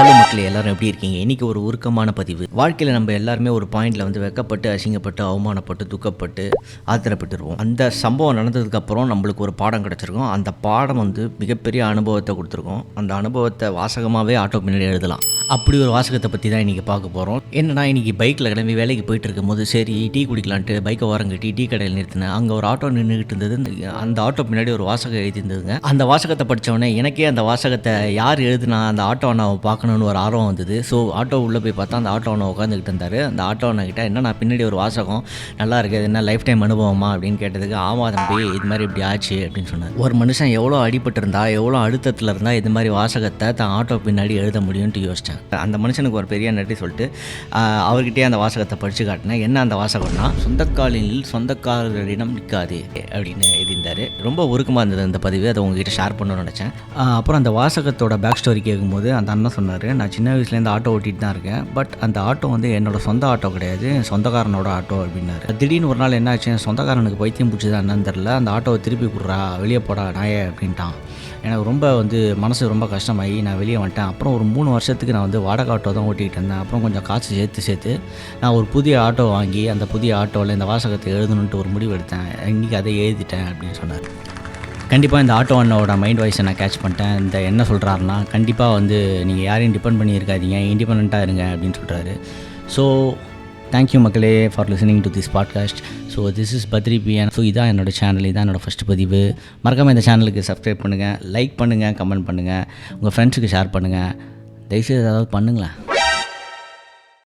Hello மக்களே எல்லாரும் எப்படி இருக்கீங்க? இன்னைக்கு ஒரு உருக்கமான பதிவு. வாழ்க்கையில் நம்ம எல்லாருமே ஒரு பாயிண்ட்ல வந்து வெக்கப்பட்டு அசிங்கப்பட்டு அவமானப்பட்டு துக்கப்பட்டு ஆத்திரப்பட்டுருவோம். அந்த சம்பவம் நடந்ததுக்கு அப்புறம் நம்மளுக்கு ஒரு பாடம் கிடச்சிருக்கும். அந்த பாடம் வந்து மிகப்பெரிய அனுபவத்தை கொடுத்துருக்கோம். அந்த அனுபவத்தை வாசகமாகவே ஆட்டோ பின்னாடி எழுதலாம். அப்படி ஒரு வாசகத்தை பற்றி தான் இன்றைக்கி பார்க்க போகிறோம் என்னன்னா இன்றைக்கி பைக்கில் கிளம்பி வேலைக்கு போயிட்டு இருக்கும்போது சரி டீ குடிக்கலான்ட்டு பைக்கை ஓரங்கட்டி டீ கடையில் நிறுத்தினேன் அங்கே ஒரு ஆட்டோ நின்றுக்கிட்டு இருந்தது. அந்த ஆட்டோ பின்னாடி ஒரு வாசகம் எழுதியிருந்ததுங்க. அந்த வாசகத்தை படித்தவொடனே எனக்கே அந்த வாசகத்தை யார் எழுதுனா அந்த ஆட்டோ அண்ணாவை பார்க்கணுன்னு ஒரு ஆர்வம் வந்தது. ஸோ ஆட்டோ உள்ளே போய் பார்த்தா அந்த ஆட்டோ அண்ணா உட்காந்துக்கிட்டு இருந்தார். அந்த ஆட்டோ அண்ணா கிட்ட என்ன நான் பின்னாடி ஒரு வாசகம்? நல்லா இருக்குது என்ன லைஃப் டைம் அனுபவமா? அப்படின்னு கேட்டதுக்கு ஆமா தம்பி இது மாதிரி இப்படி ஆச்சு அப்படின்னு சொன்னார். ஒரு மனுஷன் எவ்வளோ அடிபட்டிருந்தா எவ்வளோ அழுத்தத்தில் இருந்தால் இது மாதிரி வாசகத்தை தான் ஆட்டோ பின்னாடி எழுத முடியும்னு யோசித்தேன் அந்த மனுஷனுக்கு ஒரு பெரிய நன்றி சொல்லிட்டு அவர்கிட்டயே அந்த வாசகத்தை படித்து காட்டினேன். என்ன அந்த வாசகம்னா சொந்தக்காலில் சொந்தக்காரரிடம் நிற்காது அப்படின்னு எழுதியிருந்தார். ரொம்ப உருக்கமாக இருந்தது அந்த பதிவு அதை உங்ககிட்ட ஷேர் பண்ணணும்னு நினச்சேன். அப்புறம் அந்த வாசகத்தோட பேக் ஸ்டோரி கேட்கும்போது அந்த அண்ணன் சொன்னார் நான் சின்ன வயசுலேருந்து ஆட்டோ ஓட்டிகிட்டு தான் இருக்கேன். பட் அந்த ஆட்டோ வந்து என்னோட சொந்த ஆட்டோ கிடையாது என் சொந்தக்காரனோட ஆட்டோ அப்படின்னாரு. திடீர்னு ஒரு நாள் என்ன ஆச்சு என் சொந்தக்காரனுக்கு பைத்தியம் பிடிச்சதா என்னன்னு தெரில அந்த ஆட்டோவை திருப்பி கொடுறா வெளியே போடா நாயே அப்படின்ட்டான். எனக்கு ரொம்ப வந்து மனசு ரொம்ப கஷ்டமாகி நான் வெளியே வந்துட்டேன். அப்புறம் ஒரு மூணு வருஷத்துக்கு நான் நான் வந்து வாடகை ஆட்டோ தான் ஓட்டிகிட்டு இருந்தேன். அப்புறம் கொஞ்சம் காசு சேர்த்து சேர்த்து நான் ஒரு புதிய ஆட்டோ வாங்கி அந்த புதிய ஆட்டோவில் இந்த வாசகத்தை எழுதணுன்ட்டு ஒரு முடிவு எடுத்தேன். இன்றைக்கி அதை எழுதிட்டேன் அப்படின்னு சொன்னார். கண்டிப்பாக இந்த ஆட்டோ அண்ணோட மைண்ட் வாய்ஸை நான் கேட்ச் பண்ணிட்டேன். இந்த என்ன சொல்கிறாருன்னா கண்டிப்பாக வந்து நீங்கள் யாரையும் டிபெண்ட் பண்ணியிருக்காதீங்க. இண்டிபெண்ட்டாக இருங்க அப்படின்னு சொல்கிறாரு ஸோ தேங்க்யூ மக்களே for listening to this podcast so this is Badri B N so இதான் என்னோட சேனல் இதான் என்னோடய ஃபஸ்ட் பதிவு. மறக்காமல் இந்த சேனலுக்கு சப்ஸ்கிரைப் பண்ணுங்கள் லைக் பண்ணுங்கள் கமெண்ட் பண்ணுங்கள் உங்கள் ஃப்ரெண்ட்ஸுக்கு ஷேர் பண்ணுங்கள் தயவுசெய்து ஏதாவது பண்ணுங்களேன்.